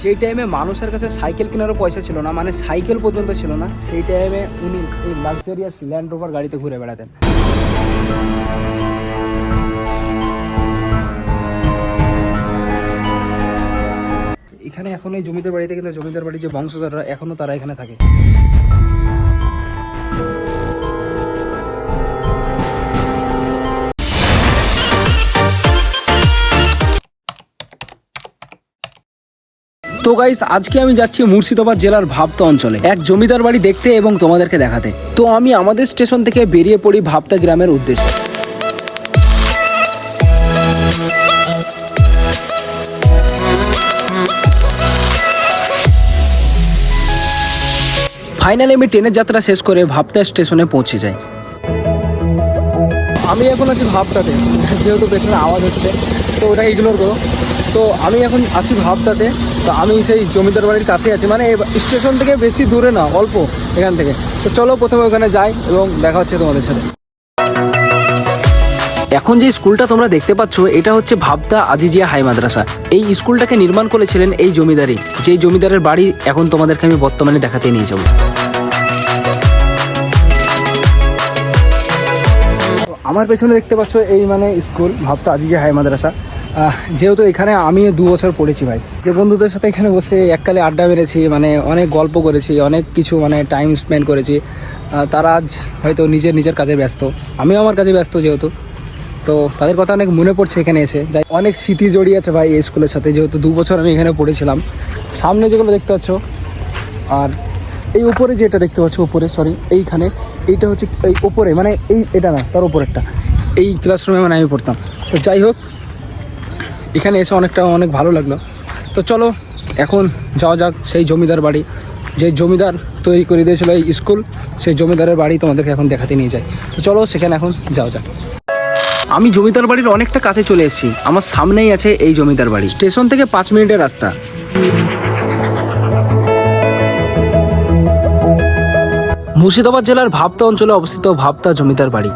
যেই টাইমে মানুষের কাছে সাইকেল কেনারও পয়সা ছিল না মানে সাইকেল পর্যন্ত ছিল না, সেই টাইমে উনি এই লাক্সারিয়াস ল্যান্ড রোভার গাড়িতে ঘুরে বেড়াতেন। এখানে এখন এই জমিদার বাড়িতে কিন্তু জমিদার বাড়ির যে বংশধররা এখনও তারা এখানে থাকে। তো গাইস আজকে আমি যাচ্ছি মুর্শিদাবাদ জেলার ভাবতা অঞ্চলে, এক জমিদার বাড়ি দেখতে এবং তোমাদেরকে দেখাতে। তো আমি আমাদের স্টেশন থেকে বেরিয়ে পড়ি ভাবতা গ্রামের উদ্দেশ্যে। ফাইনালি আমি ট্রেনের যাত্রা শেষ করে ভাবতা স্টেশনে পৌঁছে যাই। আমি এখন আছি ভাবতাতে, যেহেতু পেছনে আওয়াজ হচ্ছে, তো ওটা ইগনোর করো। তো আমি এখন আছি ভাবতাতে, তো আমি সেই জমিদার বাড়ির কাছে আছি। মানে স্টেশন থেকে বেশি দূরে না, অল্প এখান থেকে। তো চলো প্রথমে ওখানে যাই এবং দেখা হচ্ছে তোমাদের সাথে। এখন যে স্কুলটা তোমরা দেখতে পাচ্ছ, এটা হচ্ছে ভাবতা আজিজিয়া হাই মাদ্রাসা। এই স্কুলটাকে নির্মাণ করেছিলেন এই জমিদারই। যে জমিদারের বাড়ি এখন তোমাদেরকে আমি বর্তমানে দেখাতে নিয়ে যাব। আমার পেছনে দেখতে পাচ্ছ এই মানে স্কুল, ভাবতা আজিজিয়া হাই মাদ্রাসা। যেহেতু এখানে আমি দু বছর পড়েছি ভাই। যে বন্ধুদের সাথে এখানে বসে এককালে আড্ডা মেরেছি মানে অনেক গল্প করেছি, অনেক কিছু মানে টাইম স্পেন্ড করেছি। তারা আজ হয়তো নিজের নিজের কাজে ব্যস্ত। আমিও আমার কাজে ব্যস্ত যেহেতু। তো তাদের কথা অনেক মনে পড়ছে এখানে এসে। যাই, অনেক স্মৃতি জড়িয়ে আছে ভাই এই স্কুলের সাথে, যেহেতু দু বছর আমি এখানে পড়েছিলাম। সামনে যেগুলো দেখতে পাচ্ছ, আর এই উপরে যেটা দেখতে পাচ্ছ, উপরে সরি এইখানে, এইটা হচ্ছে এই উপরে মানে এই, এটা না, তার উপরেরটা। এই ক্লাসরুমে মানে আমি পড়তাম। তো যাই হোক এখানে এসে অনেকটা অনেক ভালো লাগল। তো চলো, এখন যাওয়া যাক সেই জমিদার বাড়ি। যে জমিদার তৈরি করে দিয়েছিল এই স্কুল, সেই জমিদারের বাড়ি তোমাদেরকে এখন দেখাতে নিয়ে যাই। তো চলো, সেখানে এখন যাওয়া যাক। আমি জমিদার বাড়ির অনেকটা কাছে চলে এসেছি। আমার সামনেই আছে এই জমিদার বাড়ি। স্টেশন থেকে পাঁচ মিনিটের রাস্তা। মুর্শিদাবাদ জেলার ভাবতা অঞ্চলে অবস্থিত ভাবতা জমিদার বাড়ি।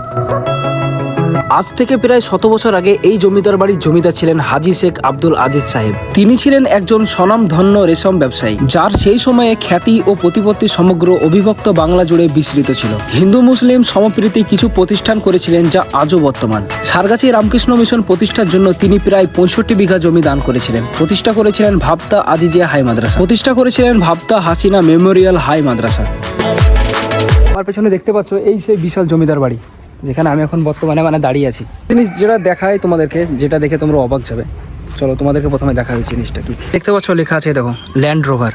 আজ থেকে প্রায় শত বছর আগে এই জমিদার বাড়ির জমিদার ছিলেন হাজি শেখ আব্দুল আজিজ সাহেব। তিনি ছিলেন একজন স্বনামধন্য রেশম ব্যবসায়ী, যার সেই সময়ে খ্যাতি ও প্রতিপত্তি সমগ্র অবিভক্ত বাংলা জুড়ে বিস্তৃত ছিল। হিন্দু মুসলিম সমপ্রীতি কিছু প্রতিষ্ঠান করেছিলেন যা আজও বর্তমান। সারগাছি রামকৃষ্ণ মিশন প্রতিষ্ঠার জন্য তিনি প্রায় পঁয়ষট্টি বিঘা জমি দান করেছিলেন। প্রতিষ্ঠা করেছিলেন ভাবতা আজিজিয়া হাই মাদ্রাসা। প্রতিষ্ঠা করেছিলেন ভাবতা হাসিনা মেমোরিয়াল হাই মাদ্রাসা। আমার পেছনে দেখতে পাচ্ছ এই সেই বিশাল জমিদার বাড়ি। যেখানে আমি এখন বর্তমানে মানে দাঁড়িয়ে আছি। জিনিস যেটা দেখায় তোমাদেরকে, যেটা দেখে তোমরা অবাক যাবে। চলো, তোমাদেরকে প্রথমে দেখা জিনিসটা কি। দেখতে পাচ্ছ, লেখা আছে দেখো ল্যান্ড রোভার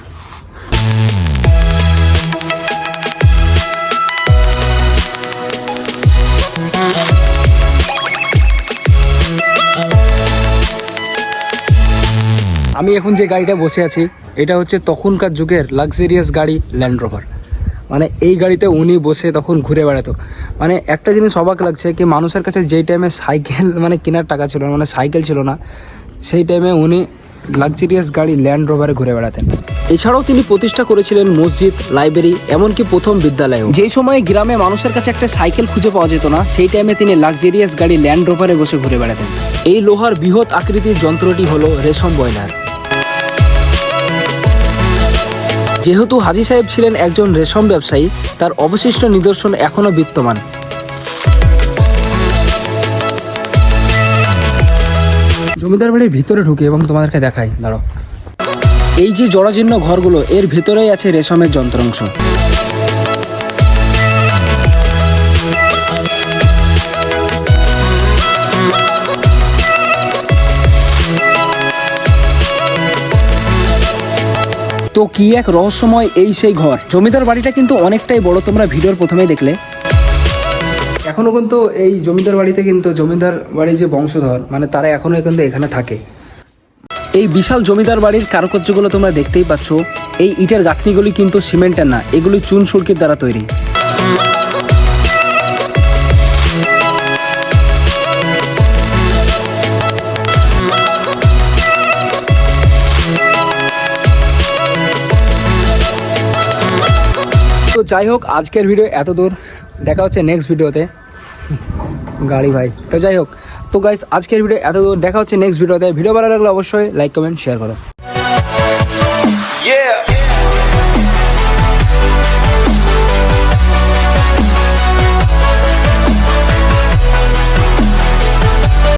আমি এখন যে গাড়িটা বসে আছি, এটা হচ্ছে তখনকার যুগের লাক্সারিয়াস গাড়ি ল্যান্ড রোভার মানে এই গাড়িতে উনি বসে তখন ঘুরে বেড়াতো। মানে একটা জিনিস অবাক লাগছে কি মানুষের কাছে যেই টাইমে সাইকেল মানে কেনার টাকা ছিল মানে সাইকেল ছিল না, সেই টাইমে উনি লাক্সারিয়াস গাড়ি ল্যান্ড রোভারে ঘুরে বেড়াতেন। এছাড়াও তিনি প্রতিষ্ঠা করেছিলেন মসজিদ লাইব্রেরি এমনকি প্রথম বিদ্যালয়ও। যেই সময়ে গ্রামে মানুষের কাছে একটা সাইকেল খুঁজে পাওয়া যেত না, সেই টাইমে তিনি লাক্সারিয়াস গাড়ি ল্যান্ড রোভারে বসে ঘুরে বেড়াতেন। এই লোহার বৃহৎ আকৃতির যন্ত্রটি হলো রেশম বয়লার যেহেতু হাজি সাহেব ছিলেন একজন রেশম ব্যবসায়ী তার অবশিষ্ট নিদর্শন এখনও বিদ্যমান। জমিদার বাড়ির ভিতরে ঢুকে এবং তোমাদেরকে দেখাই দাঁড়ো এই যে জরাজীর্ণ ঘরগুলো এর ভেতরেই আছে রেশমের যন্ত্রাংশ। তো কি এক রহস্যময় এই সেই ঘর? জমিদার বাড়িটা কিন্তু অনেকটাই বড় তোমরা ভিডিওর প্রথমে দেখলে। এখনও কিন্তু এই জমিদার বাড়িতে কিন্তু জমিদার বাড়ির যে বংশধর মানে তারা এখনও কিন্তু এখানে থাকে। এই বিশাল জমিদার বাড়ির কারুকার্যগুলো তোমরা দেখতেই পাচ্ছ। এই ইটের গাঁথনিগুলি কিন্তু সিমেন্টের না এগুলি চুন সুরকির দ্বারা তৈরি। যাই হোক, আজকের ভিডিও এত দূর। দেখা হচ্ছে নেক্সট ভিডিওতে গাড়ি ভাই, তো যাই হোক। তো গাইস আজকের ভিডিও এত দূর, দেখা হচ্ছে নেক্সট ভিডিওতে ভিডিও ভালো লাগলে অবশ্যই লাইক কমেন্ট শেয়ার করো।